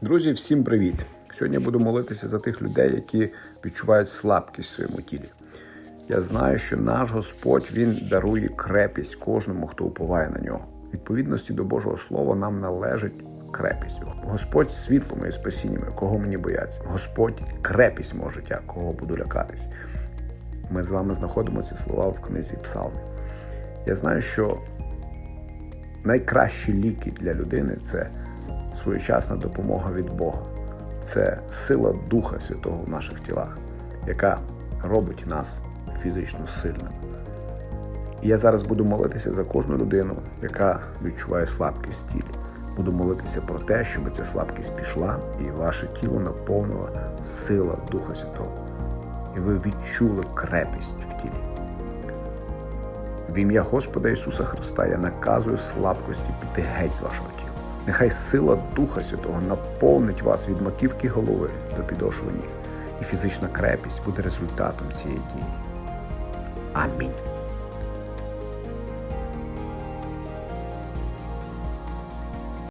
Друзі, всім привіт! Сьогодні буду молитися за тих людей, які відчувають слабкість в своєму тілі. Я знаю, що наш Господь Він дарує крепість кожному, хто уповає на нього. Відповідності до Божого Слова нам належить крепість. Господь світло моє спасіння, кого мені бояться. Господь крепість мого життя, кого буду лякатись. Ми з вами знаходимо ці слова в книзі Псалми. Я знаю, що найкращі ліки для людини це своєчасна допомога від Бога. Це сила Духа Святого в наших тілах, яка робить нас фізично сильними. І я зараз буду молитися за кожну людину, яка відчуває слабкість в тілі. Буду молитися про те, щоб ця слабкість пішла і ваше тіло наповнила сила Духа Святого. І ви відчули крепість в тілі. В ім'я Господа Ісуса Христа я наказую слабкості піти геть з вашого тіла. Нехай сила Духа Святого наповнить вас від маківки голови до підошвені, і фізична крепість буде результатом цієї дії. Амінь.